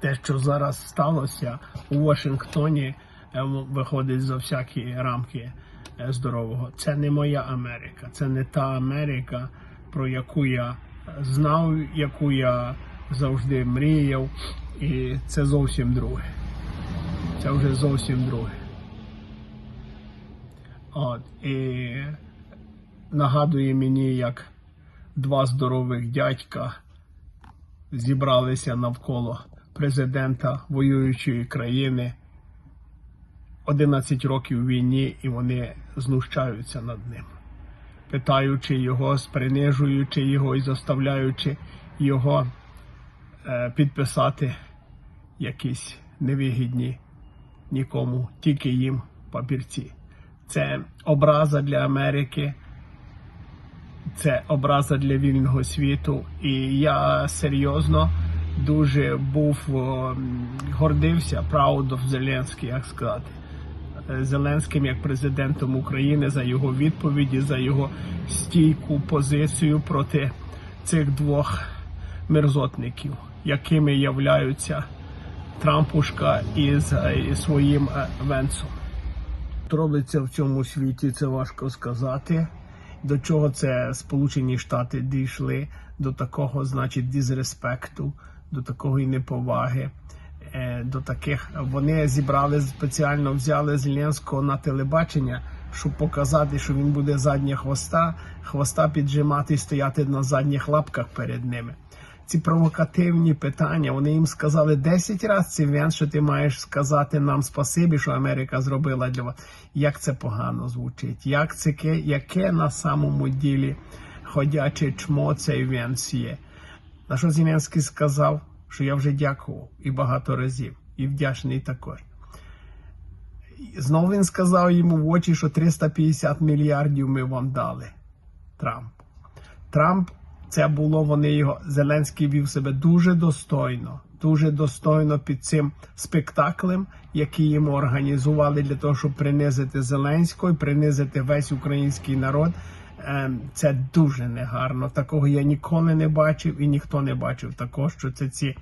те, що зараз сталося у Вашингтоні, е, виходить за всякі рамки е, здорового. Це не моя Америка, це не та Америка, про яку я знав, яку я завжди мріяв, і це зовсім друге. Це вже зовсім друге. От, і нагадує мені, як два здорових дядька зібралися навколо президента воюючої країни 11 років війні, і вони знущаються над ним, питаючи його, принижуючи його і заставляючи його е, підписати якісь невигідні нікому, тільки їм папірці. Це образа для Америки, це образа для вільного світу. І я серйозно дуже був гордився, proud of Зеленський, як сказати. е, Зеленським як президентом України за його відповіді, за його стійку позицію проти цих двох мерзотників, якими являються Трампушка із, е, своїм е, Венсом. Робиться в цьому світі, це важко сказати. До чого це Сполучені Штати дійшли до такого, значить, дізреспекту, до такої неповаги. е, До таких вони зібрали спеціально взяли Зеленського на телебачення, щоб показати, що він буде задня хвоста, хвоста піджимати і стояти на задніх лапках перед ними. Ці провокативні питання, вони їм сказали 10 разів цей вен, що ти маєш сказати нам спасибі, що Америка зробила для вас. Як це погано звучить? Як це яке на самому ділі ходяче чмо цей венс є? На що Зеленський сказав, що я вже дякував і багато разів, і вдячний також. Знову він сказав йому в очі, що 350 мільярдів ми вам дали. Трамп. Трамп, це було вони його. Зеленський вів себе дуже достойно, дуже достойно під цим спектаклем, який йому організували для того, щоб принизити Зеленського і принизити весь український народ. Це дуже негарно. Такого я ніколи не бачив і ніхто не бачив такого, що це ці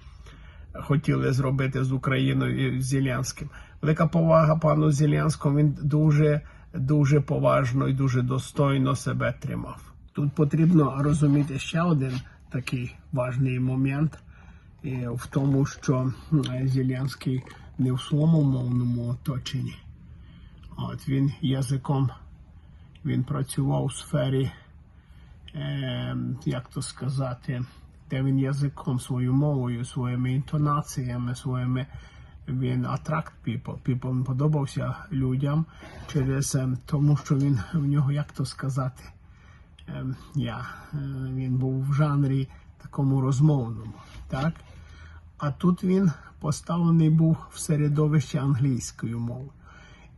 хотіли зробити з Україною і Зеленським. Велика повага пану Зеленському. Він дуже, дуже поважно і дуже достойно себе тримав. Тут потрібно розуміти ще один такий важний момент е, в тому, що Зеленський не в своєму мовному оточенні. От він язиком він працював у сфері, е, як то сказати, де він язиком, своєю мовою, своїми інтонаціями, своїми він attract people. People подобався людям через е, тому, що він в нього, як то сказати, е, я, е, він був в жанрі такому розмовному. Так? А тут він поставлений був в середовище англійською мовою.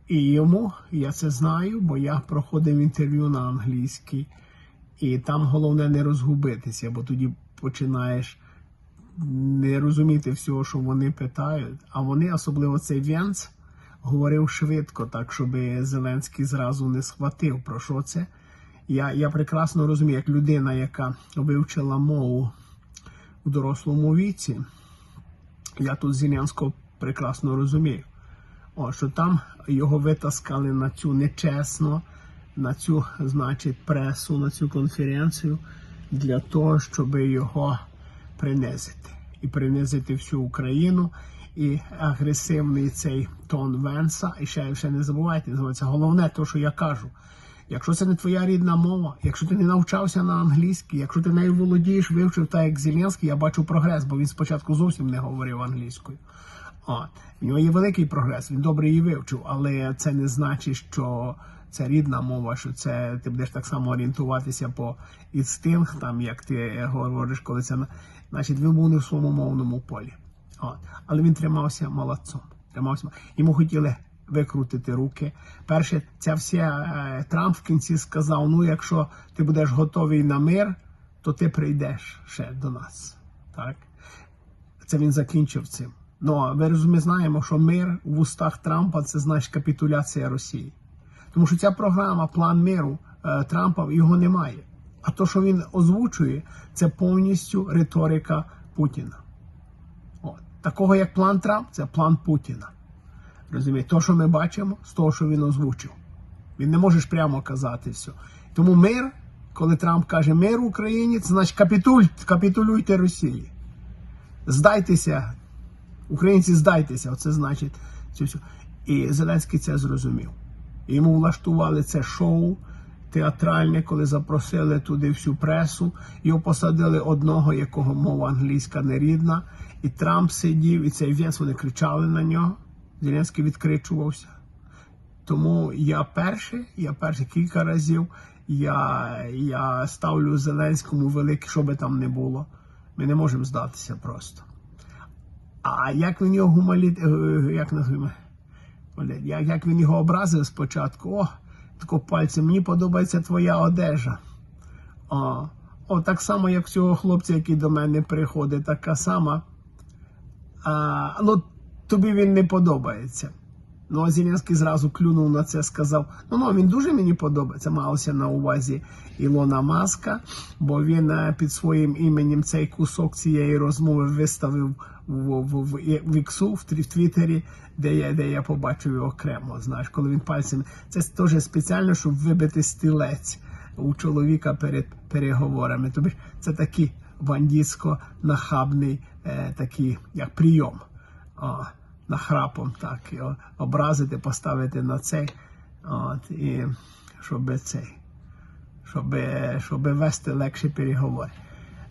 І йому, я це знаю, бо я проходив інтерв'ю на англійській, і там головне не розгубитися, бо тоді починаєш не розуміти всього, що вони питають. А вони, особливо цей Венц, говорив швидко, так щоб Зеленський зразу не схватив. Про що це? Я, я прекрасно розумію, як людина, яка вивчила мову у дорослому віці, я тут Зеленського прекрасно розумію. О, що там його витаскали на цю нечесно, на цю, значить, пресу, на цю конференцію для того, щоб його принизити. І принизити всю Україну. І агресивний цей тон Венса. І ще, ще не забувайте, називається головне, то, що я кажу. Якщо це не твоя рідна мова, якщо ти не навчався на англійській, якщо ти нею володієш, вивчив так як Зеленський, я бачу прогрес, бо він спочатку зовсім не говорив англійською. От. В нього є великий прогрес, він добре її вивчив, але це не значить, що це рідна мова, що це ти будеш так само орієнтуватися по інстинктам, як ти говориш, коли це на- значить він був не в своєму мовному полі. От. Але він тримався молодцом. Тримався. Йому хотіли викрутити руки. Перше, ця вся е, Трамп в кінці сказав: ну, якщо ти будеш готовий на мир, то ти прийдеш ще до нас. Так? Це він закінчив цим. Ну, ми знаємо, що мир в устах Трампа це значить капітуляція Росії. Тому що ця програма, план миру е, Трампа, його немає. А то, що він озвучує, це повністю риторика Путіна. От. такого як план Трамп, це план Путіна. Розумієте, то, що ми бачимо, з того, що він озвучив. Він не може прямо казати все. Тому мир, коли Трамп каже мир в Україні, це значить капітуль, капітулюйте Росії. Здайтеся, українці здайтеся, оце значить це все. І Зеленський це зрозумів. Йому влаштували це шоу театральне, коли запросили туди всю пресу. Його посадили одного, якого мова англійська нерідна. І Трамп сидів, і цей Венс, вони кричали на нього. Зеленський відкричувався. Тому я перший, я перший кілька разів. Я, я ставлю Зеленському велике, що би там не було. Ми не можемо здатися просто. А як він його гумаліт, е, як називаємо? Як він його образив спочатку, о, тако пальцем, мені подобається твоя одежа. О, о, так само, як цього хлопця, який до мене приходить, така сама. А, ну, тобі він не подобається. Ну, а Зеленський зразу клюнув на це, сказав: ну ну він дуже мені подобається. Малося на увазі Ілона Маска, бо він е, під своїм іменем цей кусок цієї розмови виставив в, в, в, в Іксу, в, в Твіттері, де я, де я побачив його окремо. Знаєш, коли він пальцем. Це теж спеціально, щоб вибити стілець у чоловіка перед переговорами. Тобі це такий бандитсько-нахабний е, такий, як прийом. О, нахрапом, так, і о- образити, поставити на цей, от, і щоб цей, щоб, щоб вести легші переговори.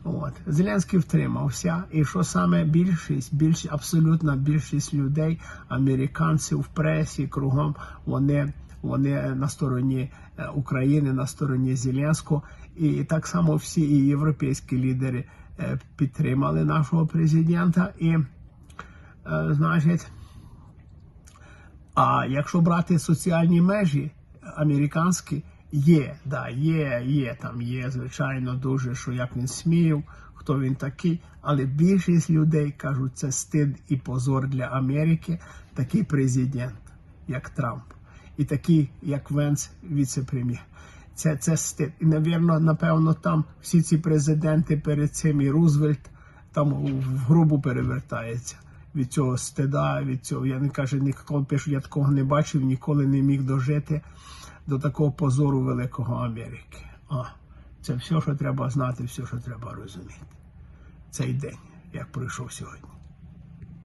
От. Зеленський втримався, і що саме більшість, більш, абсолютна більшість людей, американців в пресі кругом, вони, вони на стороні е, України, на стороні Зеленського, і так само всі і європейські лідери е, підтримали нашого президента. І Е, значить, а якщо брати соціальні межі американські, є, да, є, є, там є, звичайно, дуже, що як він смів, хто він такий, але більшість людей кажуть, це стид і позор для Америки, такий президент, як Трамп, і такий, як Венс, віце-прем'єр. Це, це стид. І, навірно, напевно, там всі ці президенти перед цим і Рузвельт там в грубу перевертається від цього стида, від цього. Я не кажу, ніколи пишу, я такого не бачив, ніколи не міг дожити до такого позору великого Америки. А це все, що треба знати, все, що треба розуміти. Цей день, як пройшов сьогодні.